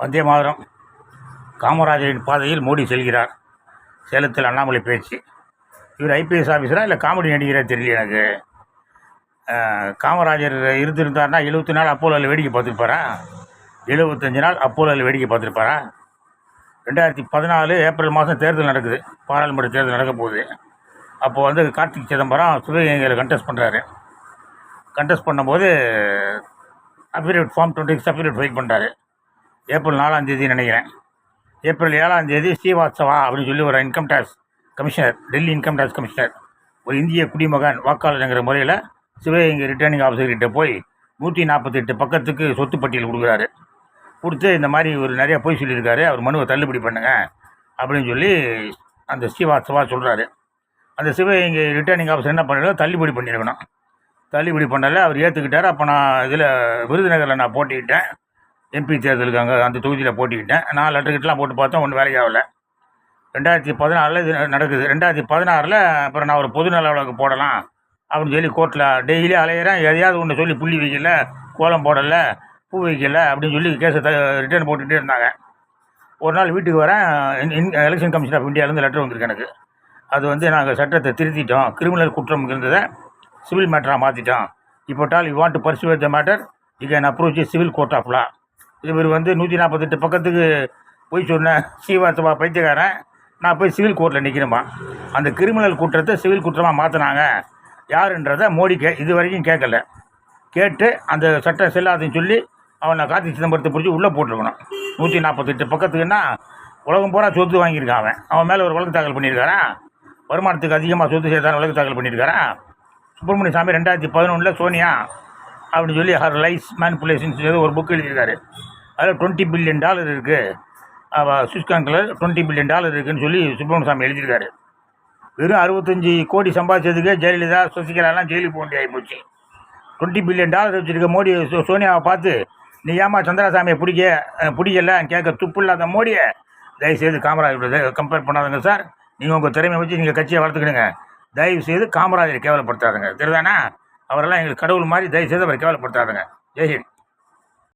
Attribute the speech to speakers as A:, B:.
A: வந்தே மாதிரம். காமராஜரின் பாதையில் மோடி செல்கிறார். சேலத்தில் அண்ணாமலை பேச்சு. இவர் ஐபிஎஸ் ஆஃபீஸரா இல்லை காமெடி நடிகராக தெரியல எனக்கு? காமராஜர் இருந்திருந்தார்னா எழுபத்தி நாள் அப்போலோவில் வேடிக்கை பார்த்துருப்பாரா? எழுபத்தஞ்சு நாள் அப்போலோவில் வேடிக்கை பார்த்துருப்பாரா? ரெண்டாயிரத்தி பதினாலு ஏப்ரல் மாதம் தேர்தல் நடக்குது. பாராளுமன்ற தேர்தல் நடக்க போகுது. அப்போ வந்து கார்த்திக் சிதம்பரம் சிவகங்கையில் கண்டெஸ்ட் பண்ணுறாரு கண்டெஸ்ட் பண்ணும்போது affidavit form twenty six affidavit file பண்ணுறாரு ஏப்ரல் நாலாம் தேதி நினைக்கிறேன். ஏப்ரல் ஏழாம் தேதி ஸ்ரீவாத்சவா அப்படின்னு சொல்லி ஒரு income tax commissioner Delhi income tax commissioner ஒரு இந்திய குடிமகன் வாக்காளருங்கிற முறையில் சிவகங்கை ரிட்டர்னிங் ஆஃபீஸர்கிட்ட போய் நூற்றி நாற்பத்தெட்டு பக்கத்துக்கு சொத்து பட்டியல் கொடுக்குறாரு. கொடுத்து இந்த மாதிரி ஒரு நிறையா பொய் சொல்லியிருக்காரு. அவர் மனுவை தள்ளுபடி பண்ணுங்க அப்படின்னு சொல்லி அந்த ஸ்ரீவாத்சவா சொல்கிறாரு அந்த சிவகங்கை ரிட்டர்னிங் ஆஃபீஸர் என்ன பண்ணிருக்கோம் தள்ளுபடி பண்ணியிருக்கணும். தள்ளுபடி பண்ணலை அவர் ஏற்றுக்கிட்டார் அப்போ நான் இதில் விருதுநகரில் நான் போட்டிக்கிட்டேன் எம்பி தேர்தலுக்கு அங்கே அந்த தொகுதியில் போட்டிக்கிட்டேன். நான் லெட்டர்கிட்டலாம் போட்டு பார்த்தோம் ஒன்றும் வேலைக்கு ஆகலை. ரெண்டாயிரத்தி பதினாறில் இது நடக்குது. ரெண்டாயிரத்தி பதினாறில் அப்புறம் நான் ஒரு பொது நல வழக்கு போடலாம் அப்படின்னு சொல்லி கோர்ட்டில் டெய்லி அலையிறேன். எதையாவது ஒன்று சொல்லி புள்ளி வைக்கல கோலம் போடலை பூ வைக்கல அப்படின்னு சொல்லி கேஸை த ரிட்டர்ன் போட்டுக்கிட்டே இருந்தாங்க. ஒரு நாள் வீட்டுக்கு வரேன். எலெக்ஷன் கமிஷன் ஆஃப் இந்தியாவிலேருந்து லெட்டர் வந்திருக்கு எனக்கு. அது வந்து நாங்கள் சட்டத்தை திருத்திட்டோம். கிரிமினல் குற்றம் இருந்ததை சிவில் மேட்டராக மாற்றிட்டோம் இப்போ டால் you want to persuade the matter you can approach civil court of law இவர் வந்து நூற்றி நாற்பத்தெட்டு பக்கத்துக்கு போய் சொன்ன ஸ்ரீவாஸ்தவா பைத்தியக்காரன். நான் போய் சிவில் கோர்ட்டில் நிற்கணுமா அந்த கிரிமினல் குற்றத்தை சிவில் குற்றமாக மாற்றினாங்க யாருன்றதை மோடி கே இது வரைக்கும் கேட்கல கேட்டு அந்த சட்டம் செல்லாதுன்னு சொல்லி அவனை கார்த்திக் சிதம்பரத்தை பிடிச்சி உள்ளே போட்டிருக்கணும். நூற்றி நாற்பத்தெட்டு பக்கத்துக்குன்னா உலகம் பூரா சொத்து வாங்கியிருக்கான் அவன். அவன் மேலே ஒரு வழக்கு தாக்கல் பண்ணியிருக்காரா? வருமானத்துக்கு அதிகமாக சொத்து சேர்த்தான வழக்கு தாக்கல் பண்ணியிருக்காரா? சுப்பிரமணிய சாமி ரெண்டாயிரத்தி பதினொன்றில் சோனியா அப்படின்னு சொல்லி ஹர் லைஃப் மேனிப்புலேஷன் சொல்லி ஒரு புக் எழுதியிருக்காரு. அதில் டுவெண்ட்டி பில்லியன் டாலர் இருக்குது அவள் சுவிஸ் டுவெண்ட்டி பில்லியன் டாலர் இருக்குன்னு சொல்லி சுப்பிரமணிய சாமி எழுதியிருக்காரு. வெறும் அறுபத்தஞ்சி கோடி சம்பாதிச்சதுக்கு ஜெயலலிதா சசிகலாலாம் ஜெயிலுக்கு போக வேண்டிய போச்சு. டுவெண்ட்டி பில்லியன் டாலர் வச்சுருக்க மோடி சோ- சோனியாவை பார்த்து நீ ஏமா சந்திரசாமியை பிடிக்க பிடிக்கல? கேட்க துப்பு இல்லாத மோடியை. தயவுசெய்து காமராஜரோட கம்பேர் பண்ணாதுங்க சார் நீங்கள் உங்கள் திறமையை வச்சு நீங்கள் கட்சியை வளர்த்துக்கிடுங்க. தயவு செய்து காமராஜரை கேவலப்படுத்தாதுங்க. தெரியுதானா அவரெல்லாம் எங்களுக்கு கடவுள் மாதிரி தயவு செய்து அவரை கேவலப்படுத்தாதுங்க. ஜெய்ஹிந்த்